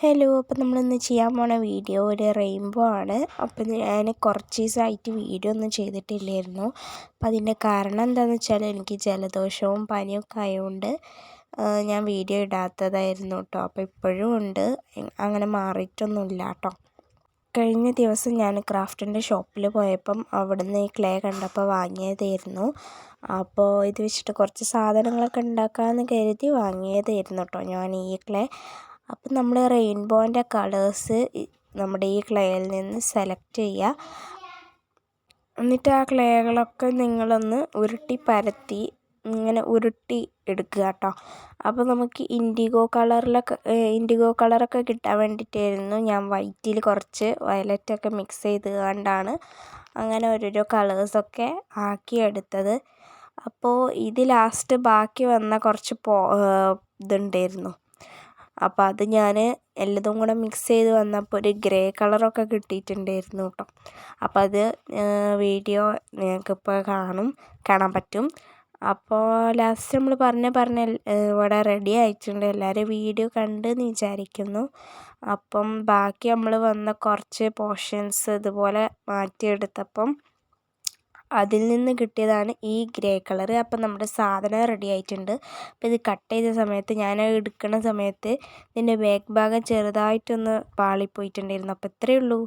Hello അപ്പോൾ നമ്മളിന്ന് ചെയ്യാൻ പോണ വീഡിയോ ഒരു റെയിൻബോ ആണ്. അപ്പം ഞാൻ കുറച്ച് ദിവസമായിട്ട് വീഡിയോ ഒന്നും ചെയ്തിട്ടില്ലായിരുന്നു. അപ്പം അതിന്റെ കാരണം എന്താണെന്ന് വെച്ചാൽ എനിക്ക് ജലദോഷവും പനിയൊക്കെ ആയതുകൊണ്ട് ഞാൻ വീഡിയോ ഇടാത്തതായിരുന്നു കേട്ടോ. അപ്പോൾ ഇപ്പോഴും ഉണ്ട്. അങ്ങനെ മാറിയിട്ടൊന്നുമില്ല കേട്ടോ. കഴിഞ്ഞ ദിവസം ഞാൻ ക്രാഫ്റ്റിന്റെ ഷോപ്പിൽ പോയപ്പം അവിടുന്ന് ഈ ക്ലേ കണ്ടപ്പോൾ വാങ്ങിയതായിരുന്നു. അപ്പോൾ ഇത് വെച്ചിട്ട് കുറച്ച് സാധനങ്ങളൊക്കെ ഉണ്ടാക്കാമെന്ന് കരുതി വാങ്ങിയതായിരുന്നു കേട്ടോ ഞാൻ ഈ ക്ലേ. അപ്പം നമ്മൾ റെയിൻബോന്റെ കളേഴ്സ് നമ്മുടെ ഈ ക്ലേയിൽ നിന്ന് സെലക്ട് ചെയ്യുക. എന്നിട്ട് ആ ക്ലേകളൊക്കെ നിങ്ങളൊന്ന് ഉരുട്ടി പരത്തി ഇങ്ങനെ ഉരുട്ടി എടുക്കുക കേട്ടോ. അപ്പോൾ നമുക്ക് ഇൻഡിഗോ കളറിലൊക്കെ ഇൻഡിഗോ കളറൊക്കെ കിട്ടാൻ വേണ്ടിയിട്ടായിരുന്നു ഞാൻ വൈറ്റിൽ കുറച്ച് വയലറ്റൊക്കെ മിക്സ് ചെയ്ത് കണ്ടാണ് അങ്ങനെ ഓരോരോ കളേഴ്സൊക്കെ ആക്കിയെടുത്തത് അപ്പോൾ ഇത് ലാസ്റ്റ് ബാക്കി വന്ന കുറച്ച് പോ ഇതുണ്ടായിരുന്നു. അപ്പോൾ അത് ഞാൻ എല്ലതും കൂടെ മിക്സ് ചെയ്ത് വന്നപ്പോൾ ഒരു ഗ്രേ കളറൊക്കെ കിട്ടിയിട്ടുണ്ടായിരുന്നു കേട്ടോ അപ്പോൾ അത് വീഡിയോ നിങ്ങൾക്കിപ്പോൾ കാണും കാണാൻ പറ്റും. അപ്പോൾ ലാസ്റ്റ് നമ്മൾ പറഞ്ഞ പറഞ്ഞ ഇവിടെ റെഡി ആയിട്ടുണ്ട്. എല്ലാവരും വീഡിയോ കണ്ടെന്ന് വിചാരിക്കുന്നു. അപ്പം ബാക്കി നമ്മൾ വന്ന കുറച്ച് പോർഷൻസ് ഇതുപോലെ മാറ്റിയെടുത്തപ്പം അതിൽ നിന്ന് കിട്ടിയതാണ് ഈ ഗ്രേ കളർ അപ്പം നമ്മുടെ സാധനം റെഡി ആയിട്ടുണ്ട്. അപ്പം ഇത് കട്ട് ചെയ്ത സമയത്ത് ഞാൻ എടുക്കുന്ന സമയത്ത് ഇതിന്റെ ബാക്ക് ഭാഗം ചെറുതായിട്ടൊന്ന് പാളിപ്പോയിട്ടുണ്ടായിരുന്നു. അപ്പം ഇത്രയേ ഉള്ളൂ.